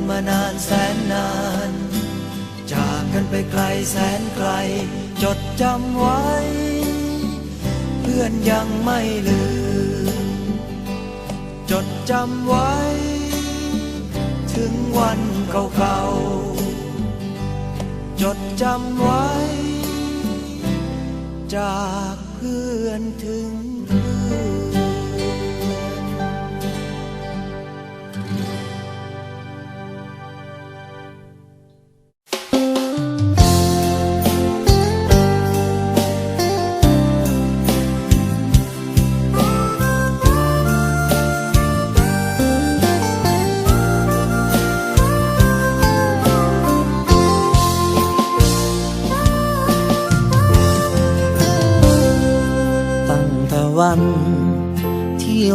กันมานานแสนนาน จากกันไปไกลแสนไกล จดจำไว้ เพื่อนยังไม่ลืม จดจำไว้ ถึงวันเก่าๆ จดจำไว้ จากเพื่อนถึง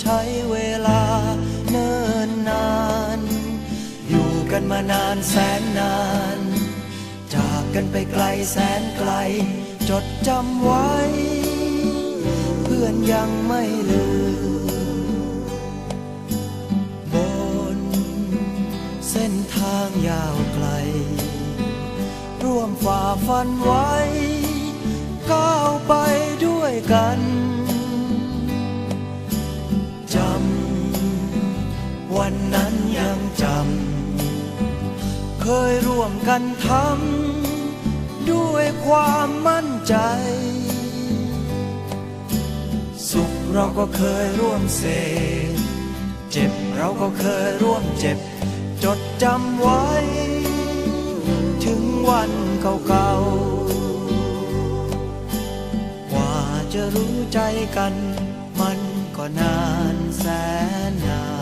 ใช้เวลาเนิ่นนาน อยู่กันมานานแสนนาน จากกันไปไกลแสนไกล จดจำไว้ เพื่อนยังไม่ลืม บน เส้นทางยาวไกล ร่วมฝ่าฟันไว้ กันทำด้วยความมั่นใจ สุขเราก็เคยร่วมเสพเจ็บเราก็เคยร่วมเจ็บ จดจำไว้ ถึงวันเก่าๆกว่าจะรู้ใจกัน มันก็นานแสนนาน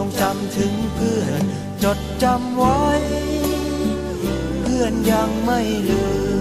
ทรงจำถึงเพื่อน จดจำไว้ เพื่อนยังไม่ลืม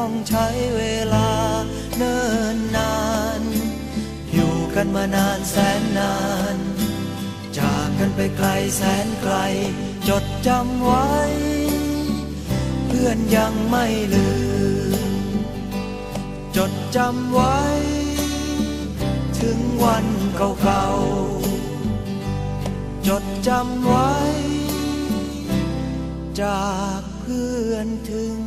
ต้องใช้เวลาเนิ่นนาน อยู่กันมานานแสนนาน จากกันไปไกลแสนไกล จดจำไว้ เพื่อนยังไม่ลืม จดจำไว้ ถึงวันเก่าๆ จดจำไว้ จากเพื่อนถึง